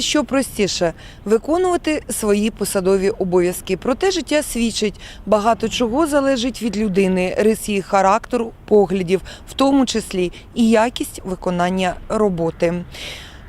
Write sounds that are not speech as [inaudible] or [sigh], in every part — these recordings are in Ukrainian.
Що простіше виконувати свої посадові обов'язки. Проте життя свідчить, багато чого залежить від людини, рис її характеру, поглядів, в тому числі і якість виконання роботи.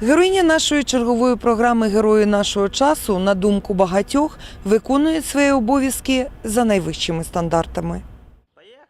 Героїня нашої чергової програми Герої нашого часу, на думку багатьох, виконує свої обов'язки за найвищими стандартами.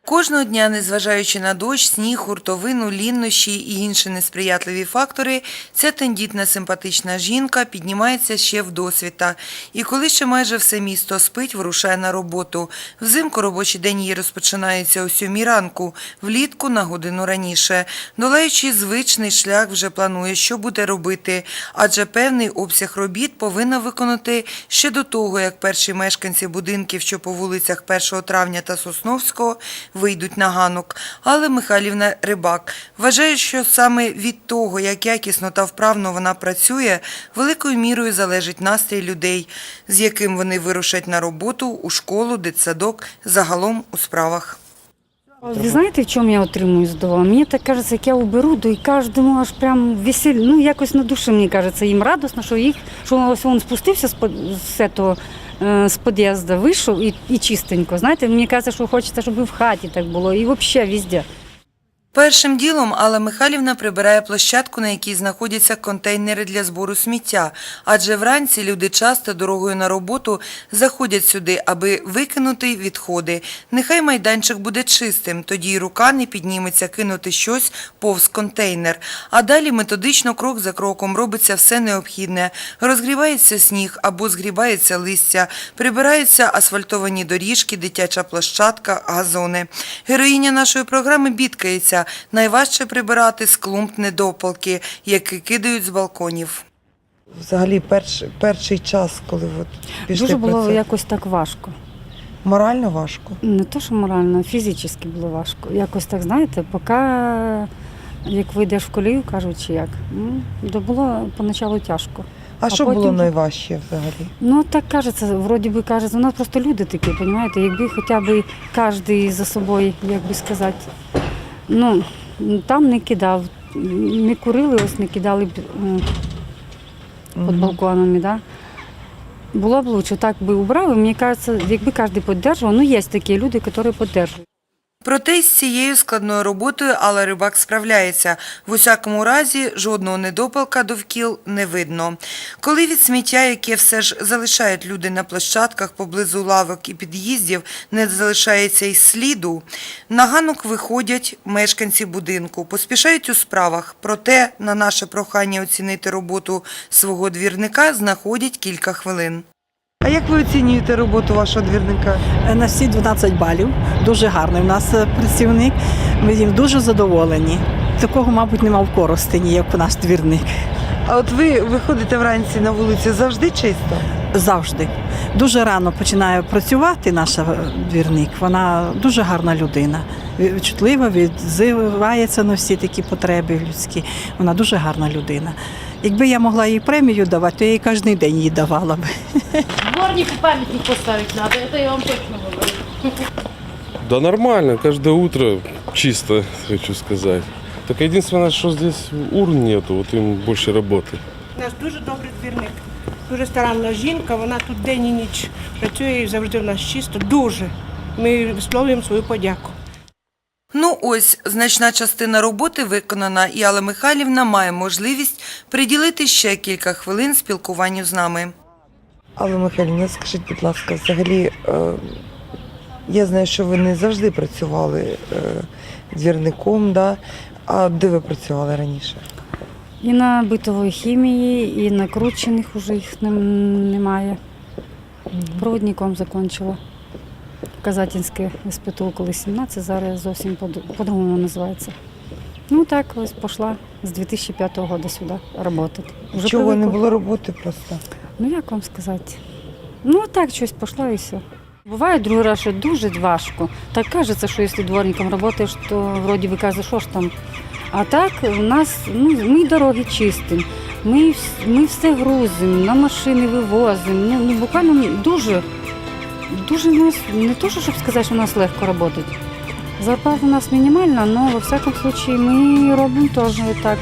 Кожного дня, незважаючи на дощ, сніг, гуртовину, ліннощі і інші несприятливі фактори, ця тендітна симпатична жінка піднімається ще в досвіта. І коли ще майже все місто спить, вирушає на роботу. Взимку робочий день її розпочинається о сьомій ранку, влітку на годину раніше. Долаючи звичний шлях, вже планує, що буде робити, адже певний обсяг робіт повинна виконати ще до того, як перші мешканці будинків, що по вулицях 1 травня та Сосновського, вийдуть на ганок. Але Михайлівна Рибак вважає, що саме від того, як якісно та вправно вона працює, великою мірою залежить настрій людей, з яким вони вирушать на роботу, у школу, дитсадок, загалом у справах. Ви знаєте, в чому я отримую задоволення? Мені так кажеться, як я уберу, то і кожному аж прям весель, ну якось на душі, мені кажеться, їм радосно, що їх, що ось він спустився з, под- з, е, під'їзду, вийшов і, і чистенько. Знаєте, мені кажеться, що хочеться, щоб і в хаті так було, і взагалі везде. Першим ділом Алла Михайлівна прибирає площадку, на якій знаходяться контейнери для збору сміття, адже вранці люди часто дорогою на роботу заходять сюди, аби викинути відходи. Нехай майданчик буде чистим, тоді й рука не підніметься кинути щось повз контейнер. А далі методично крок за кроком робиться все необхідне. Розгрівається сніг або згрібається листя, прибираються асфальтовані доріжки, дитяча площадка, газони. Героїня нашої програми бідкається. Найважче прибирати з клумб недопалки, які кидають з балконів. Взагалі, перший, перший час, коли от пішли Дуже було працювати. якось так важко. морально важко. Не то, що морально, фізично було важко. Якось так, знаєте, поки як вийдеш в колію, кажуть, чи як, ну, то було поначалу тяжко. А, А що потім було найважче взагалі? Ну так кажеться, вроді би кажеться, у нас просто люди такі, розумієте, якби хоча б кожен за собою, як би сказати, ну там не кидав, не курили, ось не кидали б під балконами, да? Було б лучше, так би убрали. Мені кажеться, якби кожен підтримував, ну є такі люди, які підтримують. Проте з цією складною роботою Алла Рибак справляється. В усякому разі, жодного недопалка довкіл не видно. Коли від сміття, яке все ж залишають люди на площадках поблизу лавок і під'їздів, не залишається й сліду, на ганок виходять мешканці будинку, поспішають у справах. Проте на наше прохання оцінити роботу свого двірника знаходять кілька хвилин. А як ви оцінюєте роботу вашого двірника? На всі 12 балів. Дуже гарний у нас е, працівник. Ми їм дуже задоволені. Такого, мабуть, нема в Коростені, як наш двірник. А от ви виходите вранці на вулицю завжди чисто? Завжди. Дуже рано починає працювати наша е, двірник. Вона дуже гарна людина. Чутлива, відзивається на всі такі потреби людські. Вона дуже гарна людина. Якби я могла їй премію давати, то я їй кожен день її давала б. Дворнику памятник поставить надо, это я вам точно говорю. Да нормально, каждое утро чисто, хочу сказать. Только единственное, что здесь урн нету, вот им больше работы. У нас дуже добрий двірник, дуже старанна жінка, вона тут день і ніч працює і завжди в нас чисто. Дуже. Ми висловлюємо свою подяку. Ось, значна частина роботи виконана, і Алла Михайлівна має можливість приділити ще кілька хвилин спілкуванню з нами. Алла Михайлівна, скажіть, будь ласка, взагалі, е, я знаю, що ви не завжди працювали е, двірником, да? а де ви працювали раніше? І на битової хімії, і на кручених уже їх немає. Проводником закінчила. Казатинське СПТУ коли 17, зараз зовсім по- по-другому називається. Ну так, ось пішла з 2005 року сюди працювати. Вже Чого не було роботи просто? Ну як вам сказати? Ну так, щось пішло і все. Буває другий раз, що дуже важко. Так кажеться, що якщо дворником працюєш, то вроді би кажеш, що ж там. А так у нас ну, ми дороги чистимо, ми, ми все грузимо, на машини вивозимо. Ну, ну буквально дуже, дуже нас, не то, що, щоб сказати, що у нас легко працювати. Зарплата у нас мінімальна, але во всякому случае ми робимо теж так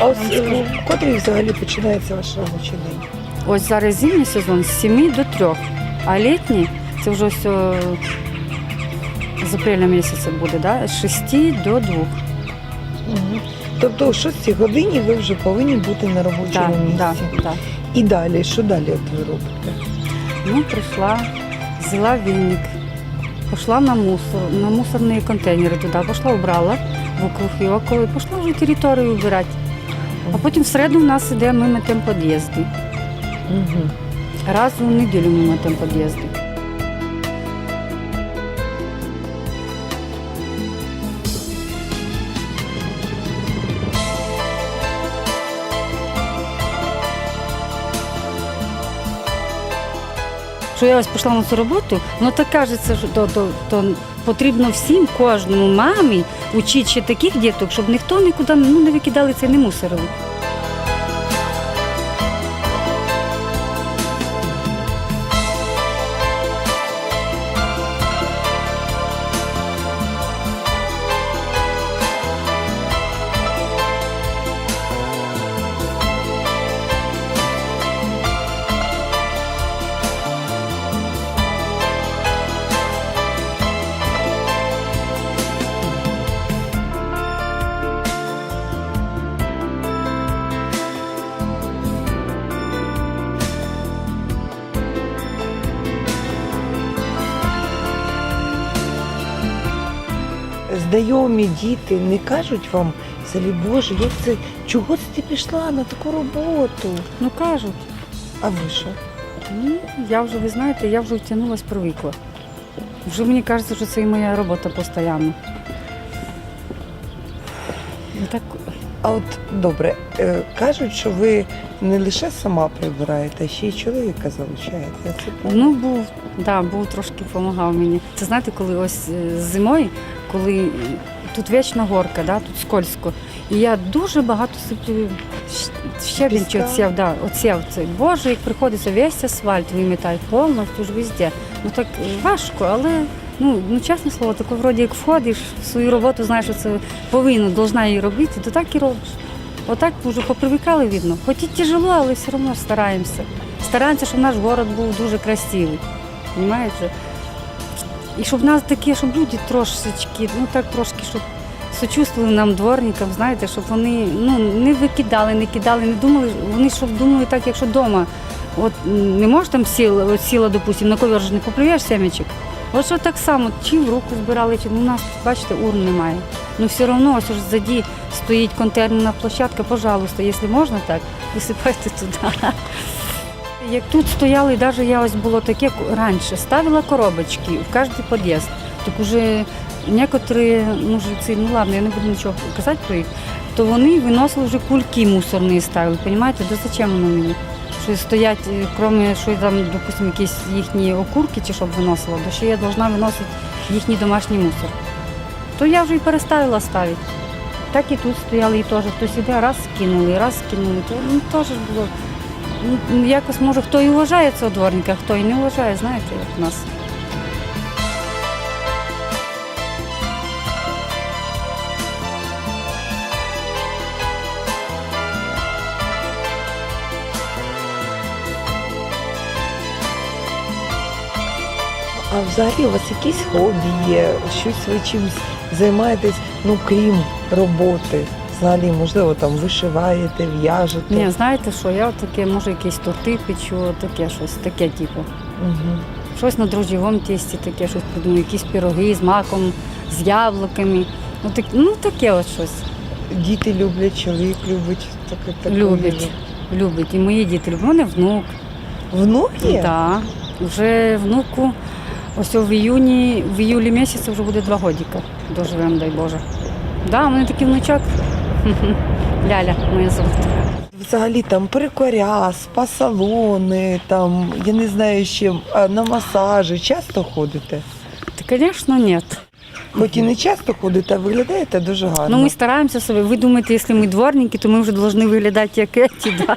А ось е, котрий взагалі починається ваш робочий день? Ось зараз зимній сезон з 7 до 3, а літній це вже все з апреля місяця буде, да? з 6 до 2. Угу. Тобто о 6 годині ви вже повинні бути на робочому Да, місці. да, да. І далі, що далі от ви робите? Ну, прийшла, взяла віник, пішла на мусор, на мусорні контейнери туди, пішла, обрала вокруг і около, і пішла вже територію вбирати. А потім в середу в нас іде ми метемо під'їзди. Угу. Раз у неділю ми метемо під'їзди. Що я ось пішла на цю роботу, ну так кажеться, що то, то, то потрібно всім, кожному мамі учити ще таких діток, щоб ніхто нікуди ну, не викидали це, не мусорили. Знайомі діти не кажуть вам, селі Боже, як це, чого це ти пішла на таку роботу? Ну кажуть. А ви що? Ні, я вже, ви знаєте, я вже втягнулася, привикла. Вже мені кажеться, що це і моя робота постійно. Ну, так, А от добре, е, кажуть, що ви не лише сама прибираєте, а ще й чоловіка залучаєте. Це ну, був, да, був трошки допомагав мені. Це знаєте, коли ось е, зимою, коли тут вічна горка, да, тут скользко. І я дуже багато сиплю щебінь чи Піска? да, оців цей. Боже, як приходиться весь асфальт вимітати повністю ж везде. Ну так важко, але ну, ну чесне слово, тако вроді як входиш в свою роботу, знаєш, що це повинна, должна її робити, то так і робиш. Отак вже попривикали видно. Хоч і тяжело, але все одно стараємося. Стараємося, щоб наш город був дуже красивий. Понимаєте? І щоб в нас таке, щоб люди трошечки, ну так трошки, щоб сочувствували нам дворникам, знаєте, щоб вони ну, не викидали, не кидали, не думали, вони щоб думали так, якщо вдома. От не можеш там сіла, сіла, допустимо, на ковер ж не поплюєш семечок. От що так само, чи в руку збирали, чи ну, у нас, бачите, урн немає. Ну все одно ось ж ззаді стоїть контейнерна площадка, пожалуйста, якщо можна так, [laughs] висипайте туди. Як тут стояли, навіть я ось було таке раніше, ставила коробочки в кожен під'їзд. Так уже некоторі мужиці, ну ладно, я не буду нічого казати про їх, то вони виносили вже кульки мусорні ставили, розумієте? Да зачем воно мені? Що стоять, е, крім що там, допустимо, якісь їхні окурки чи щоб виносила, то ще я повинна виносити їхній домашній мусор. То я вже і переставила ставити. Так і тут стояли, і теж хтось іде, раз скинули, раз скинули. То ну, теж було. Ну, Якось може хто і вважає цього дворника, хто і не вважає, знаєте, як в нас. Взагалі у вас якісь хобі є, щось ви чимось займаєтесь, ну крім роботи? Взагалі, можливо, там вишиваєте, в'яжете. Ні, знаєте що, я таке, може, якісь торти печу, таке щось, таке типу. Угу. Щось на дрожжєвому тісті, таке щось придумаю, якісь пироги з маком, з яблуками. Ну, так, ну таке от щось. Діти люблять, чоловік любить таке таке. Любить. Любить. І мої діти люблять. У мене внук. Внук є? Да. Вже внуку, ось в іюні, в іюлі місяці вже буде два годика. Доживемо, дай Боже. Да, у мене такий внучок. [laughs] Ляля, моя золота. Взагалі там перекоря, спа-салони, там, я не знаю ще, на масажі. Часто ходите? Та, звісно, ні. Хоч і не часто ходите, а виглядаєте дуже гарно. Ну, ми стараємося себе. Ви думаєте, якщо ми дворники, то ми вже повинні виглядати як еті, [laughs] да?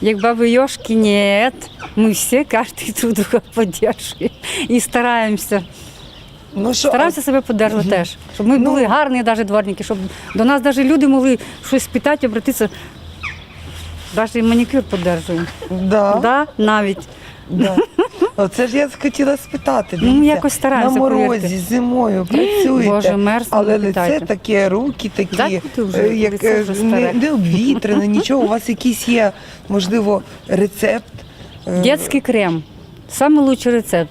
Як баби Йошки, ні. Ми всі, кожен друг друга підтримуємо і стараємося. Ну що, Стараємося себе підтримувати теж, щоб ми Ну. були гарні навіть дворники, щоб до нас навіть люди могли щось питати, обратитися. Навіть манікюр підтримуємо. да, Да, навіть. да. Оце ж я хотіла спитати. Ну, дивіться, якось стараємося, На морозі, повірте. зимою [gasps] працюєте. Боже, мерзне, Але не лице питайте. таке, руки такі, Забудьте вже, е, як лице е, вже не, старе. не обвітрене, [laughs] нічого. У вас якийсь є, можливо, рецепт. е, Детський крем. найкращий лучший рецепт.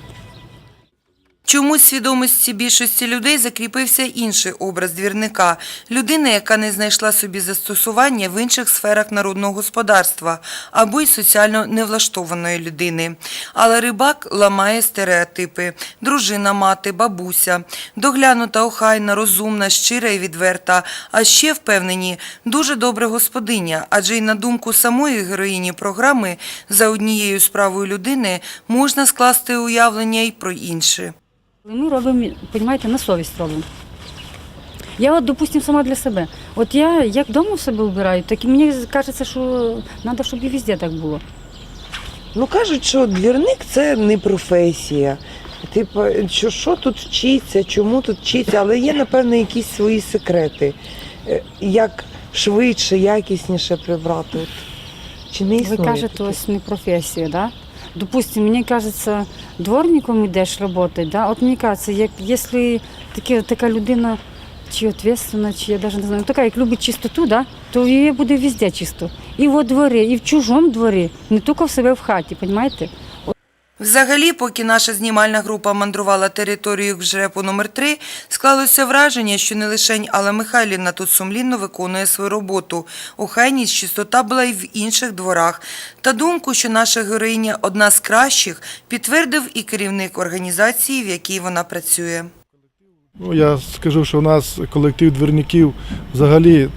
Чомусь в свідомості більшості людей закріпився інший образ двірника людини, яка не знайшла собі застосування в інших сферах народного господарства або й соціально невлаштованої людини. Але рибак ламає стереотипи: дружина, мати, бабуся, доглянута, охайна, розумна, щира і відверта. А ще впевнені, дуже добра господиня, адже й на думку самої героїні програми за однією справою людини можна скласти уявлення й про інше. Ми робимо, розумієте, на совість робимо. Я от, допустим, сама для себе. От я як вдома в себе вбираю, так і мені кажеться, що треба, щоб і везде так було. Ну кажуть, що двірник це не професія. Типу, що, що тут вчиться, чому тут вчиться, але є, напевно, якісь свої секрети. Е, Як швидше, якісніше прибрати. Чи не існує? Ви кажете, ось не професія, да? Допустим, мені кажеться, дворником йдеш роботи. да? От мені кажеться, як, якщо таке, така людина чи відповідальна, чи я навіть не знаю, така, як любить чистоту, да? то її буде везде чисто. І в дворі, і в чужому дворі, не тільки в себе в хаті, розумієте? Взагалі, поки наша знімальна група мандрувала територією Жрепу номер 3 склалося враження, що не лише Алла Михайлівна тут сумлінно виконує свою роботу. Охайність, чистота була й в інших дворах. Та думку, що наша героїня одна з кращих, підтвердив і керівник організації, в якій вона працює. Ну, я скажу, що у нас колектив двірників взагалі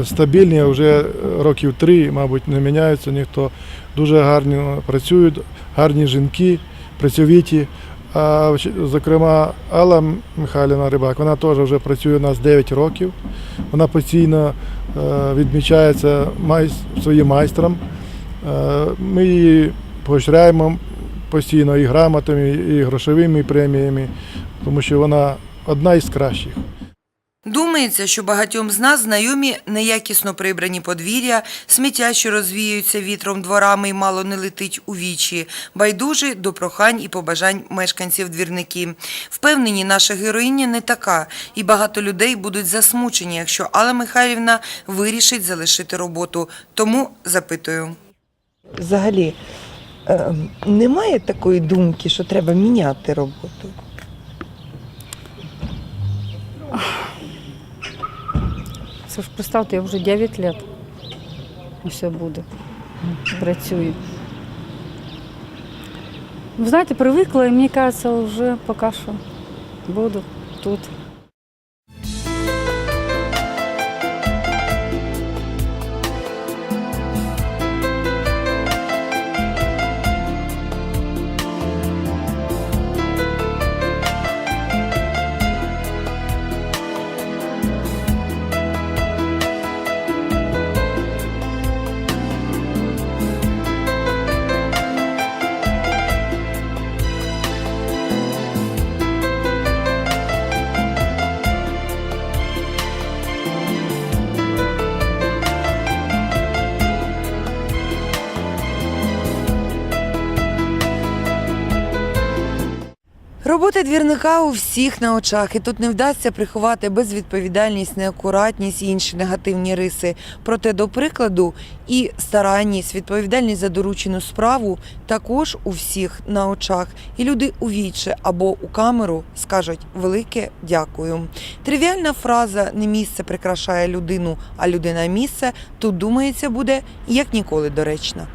е, стабільний, вже років три, мабуть, не міняються ніхто. Дуже гарно працюють, гарні жінки, працьовиті. А зокрема, Алла Михайлівна Рибак, вона теж вже працює у нас 9 років. Вона постійно е, відмічається своїм майстром. Е, Ми її поощряємо постійно і грамотами, і грошовими преміями, тому що вона одна із кращих. Думається, що багатьом з нас знайомі неякісно прибрані подвір'я, сміття, що розвіються вітром дворами і мало не летить у вічі, байдужі до прохань і побажань мешканців двірників. Впевнені, наша героїня не така, і багато людей будуть засмучені, якщо Алла Михайлівна вирішить залишити роботу. Тому запитую. Взагалі, е, немає такої думки, що треба міняти роботу. Це ж представте, я вже 9 років. Все буде. Працюю. Ви знаєте, привикла, і мені кажеться, вже поки що буду тут. Робота двірника у всіх на очах, і тут не вдасться приховати безвідповідальність, неакуратність і інші негативні риси. Проте, до прикладу, і старанність, відповідальність за доручену справу також у всіх на очах. І люди у віче або у камеру скажуть велике дякую. Тривіальна фраза не місце прикрашає людину, а людина місце тут думається буде як ніколи доречна.